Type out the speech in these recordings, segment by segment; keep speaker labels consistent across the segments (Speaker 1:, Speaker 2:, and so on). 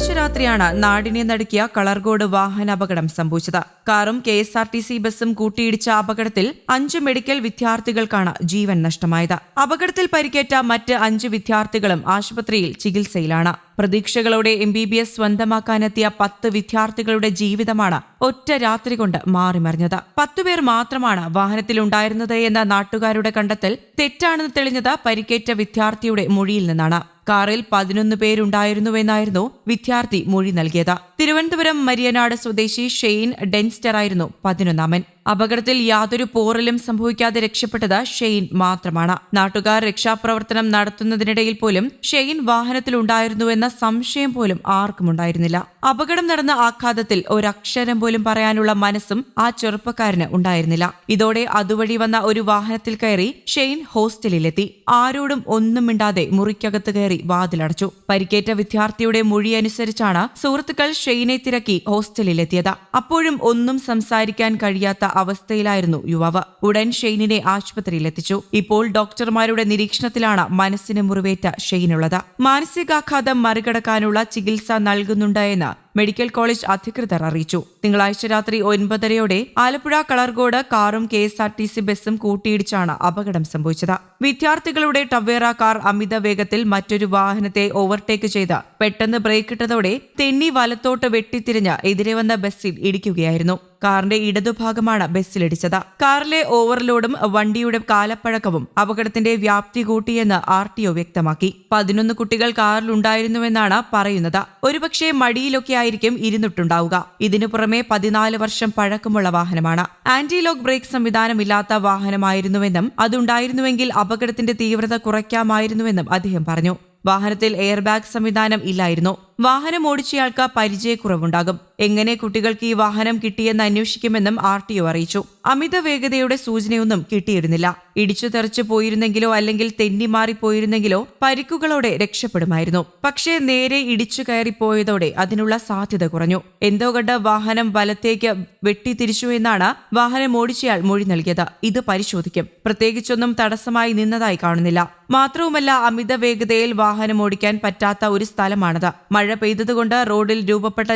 Speaker 1: തിങ്കളാഴ്ച രാത്രിയാണ് നാടിനെ നടുക്കിയ കളർകോട് വാഹന അപകടം സംഭവിച്ചത്. കാറും K S R T C ബസും കൂട്ടിയിടിച്ച അപകടത്തിൽ അഞ്ച് മെഡിക്കൽ വിദ്യാർത്ഥികൾക്കാണ് ജീവൻ നഷ്ടമായത്. അപകടത്തിൽ പരിക്കേറ്റ മറ്റ് അഞ്ച് വിദ്യാർത്ഥികളും ആശുപത്രിയിൽ ചികിത്സയിലാണ്. പ്രതീക്ഷകളോടെ എം ബി ബി എസ് സ്വന്തമാക്കാനെത്തിയ പത്ത് വിദ്യാർത്ഥികളുടെ ജീവിതമാണ് ഒറ്റ രാത്രി കൊണ്ട് മാറിമറിഞ്ഞത്. പത്തുപേർ മാത്രമാണ് വാഹനത്തിലുണ്ടായിരുന്നത് എന്ന നാട്ടുകാരുടെ കണ്ടെത്തൽ തെറ്റാണെന്ന് തെളിഞ്ഞത് പരിക്കേറ്റ വിദ്യാർത്ഥിയുടെ മൊഴിയിൽ നിന്നാണ്. കാറിൽ പതിനൊന്ന് പേരുണ്ടായിരുന്നുവെന്നായിരുന്നു വിദ്യാർത്ഥി മൊഴി നൽകിയത്. തിരുവനന്തപുരം മരിയനാട് സ്വദേശി ഷെയ്ൻ ഡെൻസ്റ്റർ ആയിരുന്നു പതിനൊന്നാമൻ. അപകടത്തിൽ യാതൊരു പോറലും സംഭവിക്കാതെ രക്ഷപ്പെട്ടത് ഷെയ്ൻ മാത്രമാണ്. നാട്ടുകാർ രക്ഷാപ്രവർത്തനം നടത്തുന്നതിനിടയിൽ പോലും ഷെയ്ൻ വാഹനത്തിലുണ്ടായിരുന്നുവെന്ന സംശയം പോലും ആർക്കും ഉണ്ടായിരുന്നില്ല. അപകടം നടന്ന ആഘാതത്തിൽ ഒരക്ഷരം പോലും പറയാനുള്ള മനസ്സും ആ ചെറുപ്പക്കാരന് ഉണ്ടായിരുന്നില്ല. ഇതോടെ അതുവഴി വന്ന ഒരു വാഹനത്തിൽ കയറി ഷെയ്ൻ ഹോസ്റ്റലിലെത്തി. ആരോടും ഒന്നും മിണ്ടാതെ മുറിക്കകത്ത് കയറി വാതിലടച്ചു. പരിക്കേറ്റ വിദ്യാർത്ഥിയുടെ മൊഴി അനുസരിച്ചാണ് സുഹൃത്തുക്കൾ ഷെയ്നെ തിരക്കി ഹോസ്റ്റലിലെത്തിയത്. അപ്പോഴും ഒന്നും സംസാരിക്കാൻ കഴിയാത്ത അവസ്ഥയിലായിരുന്നു. യുവാവ് ഉടൻ ഷെയ്നിനെ ആശുപത്രിയിൽ എത്തിച്ചു ഇപ്പോൾ ഡോക്ടർമാരുടെ നിരീക്ഷണത്തിലാണ് മനസ്സിന് മുറിവേറ്റ ഷെയ്നുള്ളത്. മാനസികാഘാതം മറികടക്കാനുള്ള ചികിത്സ നൽകുന്നുണ്ട് എന്ന് മെഡിക്കൽ കോളേജ് അധികൃതർ അറിയിച്ചു. തിങ്കളാഴ്ച രാത്രി ഒൻപതരയോടെ ആലപ്പുഴ കളർകോട് കാറും K S R T C ബസും കൂട്ടിയിടിച്ചാണ് അപകടം സംഭവിച്ചത്. വിദ്യാർത്ഥികളുടെ ടവേറ കാർ അമിത വേഗത്തിൽ മറ്റൊരു വാഹനത്തെ ഓവർടേക്ക് ചെയ്ത് പെട്ടെന്ന് ബ്രേക്കിട്ടതോടെ തെന്നി വലത്തോട്ട് വെട്ടിത്തിരിഞ്ഞ് എതിരെ വന്ന ബസ്സിൽ ഇടിക്കുകയായിരുന്നു. കാറിന്റെ ഇടതുഭാഗമാണ് ബസ്സിലിടിച്ചത്. കാറിലെ ഓവർലോഡും വണ്ടിയുടെ കാലപ്പഴക്കവും അപകടത്തിന്റെ വ്യാപ്തി കൂട്ടിയെന്ന് ആർ ടി ഒ വ്യക്തമാക്കി. പതിനൊന്ന് കുട്ടികൾ കാറിലുണ്ടായിരുന്നുവെന്നാണ് പറയുന്നത്. ഒരുപക്ഷെ മടിയിലൊക്കെ ആയിരിക്കും ഇരുന്നിട്ടുണ്ടാവുക. ഇതിനു പുറമെ പതിനാല് വർഷം പഴക്കമുള്ള വാഹനമാണ്. ആന്റി ലോക്ക് ബ്രേക്ക് സംവിധാനമില്ലാത്ത വാഹനമായിരുന്നുവെന്നും അതുണ്ടായിരുന്നുവെങ്കിൽ അപകടത്തിന്റെ തീവ്രത കുറയ്ക്കാമായിരുന്നുവെന്നും അദ്ദേഹം പറഞ്ഞു. വാഹനത്തിൽ എയർ ബാഗ് സംവിധാനം ഇല്ലായിരുന്നു. വാഹനം ഓടിച്ചയാൾക്ക് പരിചയക്കുറവുണ്ടാകും. എങ്ങനെ കുട്ടികൾക്ക് ഈ വാഹനം കിട്ടിയെന്ന് അന്വേഷിക്കുമെന്നും ആർ ടി ഒ അറിയിച്ചു. അമിത വേഗതയുടെ സൂചനയൊന്നും കിട്ടിയിരുന്നില്ല. ഇടിച്ചു തെറിച്ചു പോയിരുന്നെങ്കിലോ അല്ലെങ്കിൽ തെന്നിമാറി പോയിരുന്നെങ്കിലോ പരിക്കുകളോടെ രക്ഷപ്പെടുമായിരുന്നു. പക്ഷേ നേരെ ഇടിച്ചു കയറിപ്പോയതോടെ അതിനുള്ള സാധ്യത കുറഞ്ഞു. എന്തോ കണ്ട വാഹനം വലത്തേക്ക് വെട്ടിത്തിരിച്ചു എന്നാണ് വാഹനം ഓടിച്ചയാൾ മൊഴി നൽകിയത്. ഇത് പരിശോധിക്കും. പ്രത്യേകിച്ചൊന്നും തടസ്സമായി നിന്നതായി കാണുന്നില്ല. മാത്രവുമല്ല അമിത വേഗതയിൽ വാഹനം ഓടിക്കാൻ പറ്റാത്ത ഒരു സ്ഥലമാണത്. മഴ പെയ്തതുകൊണ്ട് റോഡിൽ രൂപപ്പെട്ട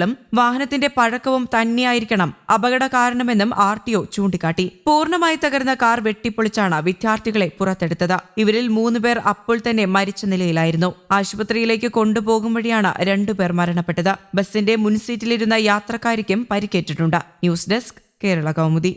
Speaker 1: ജലപ്പാളികളും വാഹനത്തിന്റെ പഴക്കവും തന്നെയായിരിക്കണം അപകട കാരണമെന്നും ആർ ടി ഒ ചൂണ്ടിക്കാട്ടി. പൂർണമായി തകർന്ന കാർ വെട്ടിപ്പൊളിച്ചാണ് വിദ്യാർത്ഥികളെ പുറത്തെടുത്തത്. ഇവരിൽ മൂന്നുപേർ അപ്പോൾ തന്നെ മരിച്ച നിലയിലായിരുന്നു. ആശുപത്രിയിലേക്ക് കൊണ്ടുപോകും വഴിയാണ് രണ്ടുപേർ മരണപ്പെട്ടത്. ബസിന്റെ മുൻസീറ്റിലിരുന്ന യാത്രക്കാരിക്കും പരിക്കേറ്റിട്ടുണ്ട്. News desk Kerala Kaumudi.